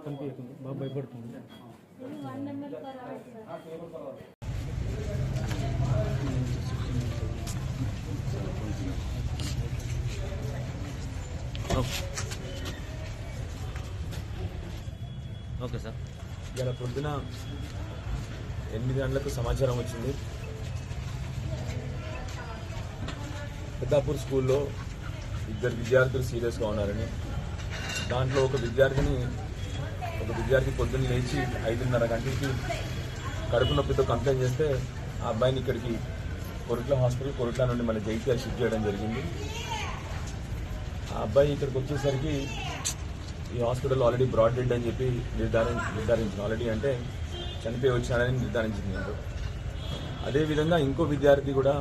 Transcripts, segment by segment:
కనిపించకుండా బాబు భయపడుతుంది one number పర్వాలేదు ఓకే. సార్. ఇవాళ పొద్దున ఎనిమిది గంటలకు సమాచారం వచ్చింది. పెద్దాపూర్ స్కూల్లో ఇద్దరు విద్యార్థులు సీరియస్గా ఉన్నారని. దాంట్లో ఒక విద్యార్థిని ఒక విద్యార్థి పొద్దున్న లేచి ఐదున్నర గంటలకి కడుపు నొప్పితో కంప్లైంట్ చేస్తే ఆ అబ్బాయిని ఇక్కడికి కొరట్ల హాస్పిటల్ కొరట్ల నుండి మళ్ళీ జైత్యాలు షిఫ్ట్ చేయడం జరిగింది. అబ్బాయి ఇక్కడికి వచ్చేసరికి ఈ హాస్పిటల్ ఆల్రెడీ బ్రాడ్ డెడ్ అని చెప్పి నిర్ధారణ నిర్ధారించింది. ఆల్రెడీ అంటే చనిపోయి వచ్చాడని నిర్ధారించింది అంటూ అదేవిధంగా ఇంకో విద్యార్థి కూడా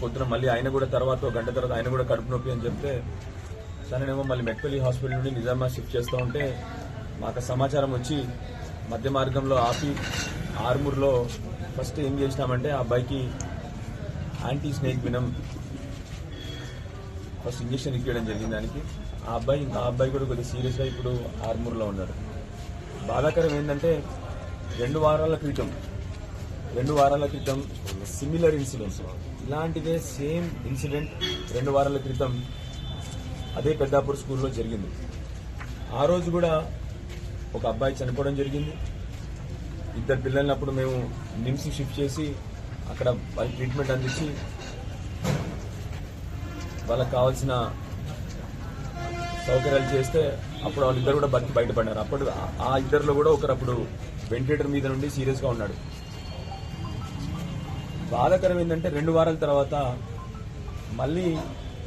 పొద్దున మళ్ళీ ఆయన కూడా తర్వాత గంట తర్వాత ఆయన కూడా కడుపు నొప్పి అని చెప్తే తననేమో మళ్ళీ మెట్పల్లి హాస్పిటల్ నుండి నిజామాబాద్ షిఫ్ట్ చేస్తూ ఉంటే మాకు సమాచారం వచ్చి మధ్య మార్గంలో ఆపి ఆర్మూర్లో ఫస్ట్ ఏం చేసినామంటే ఆ అబ్బాయికి anti snake venom first injection ఇచ్చేయడం జరిగింది దానికి. ఆ అబ్బాయి ఇంకా ఆ అబ్బాయి కూడా కొద్దిగా సీరియస్గా ఇప్పుడు ఆర్మూర్లో ఉన్నాడు బాధాకరం ఏంటంటే రెండు వారాల క్రితం రెండు వారాల క్రితం సిమిలర్ ఇన్సిడెంట్స్ ఇలాంటిదే సేమ్ ఇన్సిడెంట్ రెండు వారాల క్రితం అదే పెద్దాపూర్ స్కూల్లో జరిగింది. ఆ రోజు కూడా ఒక అబ్బాయి చనిపోవడం జరిగింది. ఇద్దరు పిల్లల్ని అప్పుడు మేము నిమ్స్ షిఫ్ట్ చేసి అక్కడ వాళ్ళకి ట్రీట్మెంట్ అందించి వాళ్ళకి కావాల్సిన సౌకర్యాలు చేస్తే అప్పుడు వాళ్ళిద్దరు కూడా బతికి బయటపడ్డారు. అప్పుడు ఆ- ఆ ఇద్దరిలో కూడా ఒకరు అప్పుడు వెంటిలేటర్ మీద నుండి సీరియస్గా ఉన్నాడు. బాధాకరం ఏంటంటే రెండు వారాల తర్వాత మళ్ళీ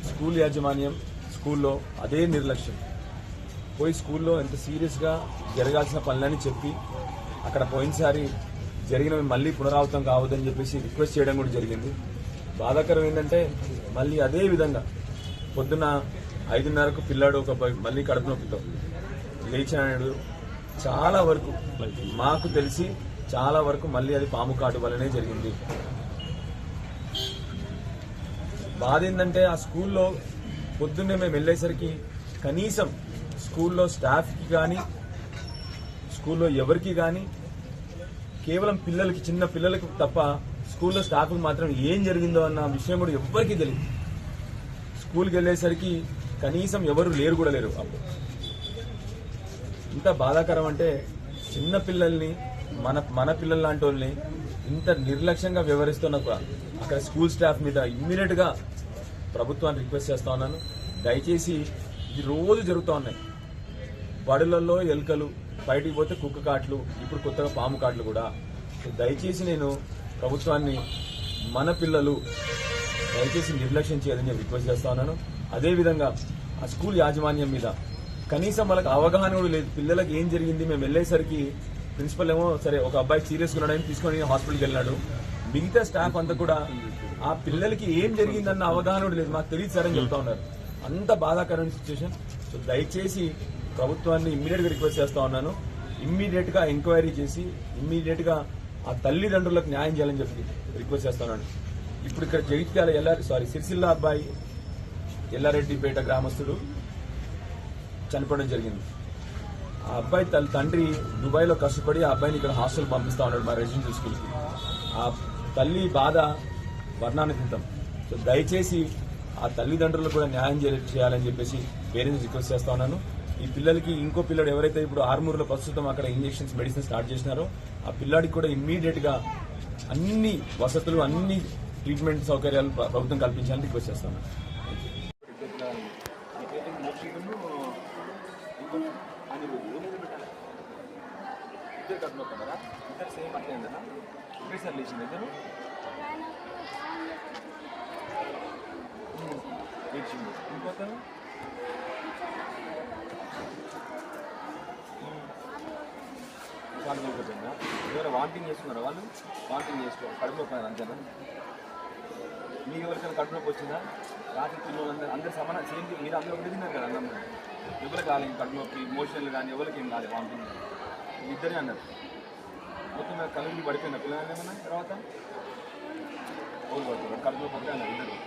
స్కూల్ యాజమాన్యం స్కూల్లో అదే నిర్లక్ష్యం. పోయి స్కూల్లో ఎంత సీరియస్గా జరగాల్సిన పనులని చెప్పి అక్కడ పోయినసారి జరిగినవి మళ్ళీ పునరావృతం కావద్దని చెప్పేసి రిక్వెస్ట్ చేయడం కూడా జరిగింది. బాధాకరం ఏంటంటే మళ్ళీ అదే విధంగా పొద్దున ఐదున్నరకు పిల్లాడు ఒక మళ్ళీ కడుపు నొప్పితో లేచినాడు చాలా వరకు మాకు తెలిసి చాలా వరకు మళ్ళీ అది పాము కాటు వల్లనే జరిగింది. బాధ ఏంటంటే ఆ స్కూల్లో పొద్దున్నే మేము వెళ్ళేసరికి కనీసం స్కూల్లో స్టాఫ్కి కానీ స్కూల్లో ఎవరికి కానీ కేవలం పిల్లలకి చిన్న పిల్లలకి తప్ప స్కూల్లో స్టాఫ్కి మాత్రం ఏం జరిగిందో అన్న విషయం కూడా ఎవ్వరికీ తెలియదు స్కూల్కి వెళ్ళేసరికి కనీసం ఎవరు లేరు కూడా లేరు అప్పుడు. ఇంత బాధాకరం అంటే చిన్న పిల్లల్ని మన మన పిల్లల లాంటి వాళ్ళని ఇంత నిర్లక్ష్యంగా వ్యవహరిస్తున్న అక్కడ స్కూల్ స్టాఫ్ మీద ఇమ్మీడియట్గా ప్రభుత్వాన్ని రిక్వెస్ట్ చేస్తా ఉన్నాను. దయచేసి ఇది రోజు జరుగుతూ ఉన్నాయి. బడులలో ఎలుకలు బయటికి పోతే కుక్క కాట్లు ఇప్పుడు కొత్తగా పాము కాట్లు కూడా. దయచేసి నేను ప్రభుత్వాన్ని మన పిల్లలు దయచేసి నిర్లక్ష్యం చేయాలని నేను రిక్వెస్ట్ చేస్తా ఉన్నాను. అదేవిధంగా ఆ స్కూల్ యాజమాన్యం మీద కనీసం వాళ్ళకి అవగాహన కూడా లేదు. పిల్లలకి ఏం జరిగింది? మేము వెళ్ళేసరికి ప్రిన్సిపల్ ఏమో సరే ఒక అబ్బాయి సీరియస్ ఉన్నాడని తీసుకొని హాస్పిటల్కి వెళ్ళాడు మిగతా స్టాఫ్ అంతా కూడా ఆ పిల్లలకి ఏం జరిగిందన్న అవగాహన కూడా లేదు. మాకు తెలియదు సార్ అని చెప్తా ఉన్నారు. అంత బాధాకరమైన సిచ్యువేషన్ సో దయచేసి ప్రభుత్వాన్ని ఇమ్మీడియట్గా రిక్వెస్ట్ చేస్తా ఉన్నాను. ఇమ్మీడియట్గా ఎంక్వైరీ చేసి ఇమ్మీడియట్గా ఆ తల్లిదండ్రులకు న్యాయం చేయాలని చెప్పి రిక్వెస్ట్ చేస్తున్నాను. ఇప్పుడు ఇక్కడ జగిత్యాల ఎల్లారెడ్డి సారీ సిరిసిల్ల అబ్బాయి ఎల్లారెడ్డిపేట గ్రామస్తుడు చనిపోవడం జరిగింది. ఆ అబ్బాయి తన తండ్రి దుబాయ్లో కష్టపడి ఆ అబ్బాయిని ఇక్కడ హాస్టల్ పంపిస్తా ఉన్నాడు మా రెసిడెన్షియల్ స్కూల్కి. ఆ తల్లి బాధ వర్ణానికితం సో దయచేసి ఆ తల్లిదండ్రులకు కూడా న్యాయం చేయ- చేయాలని చెప్పేసి పేరెంట్స్ రిక్వెస్ట్ చేస్తా ఉన్నాను. ఈ పిల్లలకి ఇంకో పిల్లడు ఎవరైతే ఇప్పుడు ఆర్మూర్లో ప్రస్తుతం అక్కడ ఇంజెక్షన్స్ మెడిసిన్ స్టార్ట్ చేసినారో ఆ పిల్లాడికి కూడా ఇమ్మీడియట్గా అన్ని వసతులు అన్ని ట్రీట్మెంట్ సౌకర్యాలు ప్రభుత్వం కల్పించాలని రిక్వెస్ట్ చేస్తాను ఇద్దరు ఇంకొకరు వాళ్ళు ఎవరైనా వాంటింగ్ చేస్తున్నారా వాళ్ళు వాంటింగ్ చేసుకోవాలి. కడుపు నొప్పి అంతేనా మీకు ఎవరికైనా కడుపు వచ్చిందా? రాత్రి పిల్లలందరూ అందరు సమాన సేమ్ మీరు అందరూ ఒకటి తిన్నారు కదా అన్నం ఎవరికి కాలేదు కడుపు నొప్పి? మోషన్లు కానీ ఎవరికి ఏం కాలేదు వాంటింగ్ ఇద్దరే అన్నారు. మొత్తం మీద కళ్ళు పడిపోయిన పిల్లలు ఏమన్నా తర్వాత? ఓడి పడుతున్నారు? కడుపులో నొప్పి ఇద్దరు.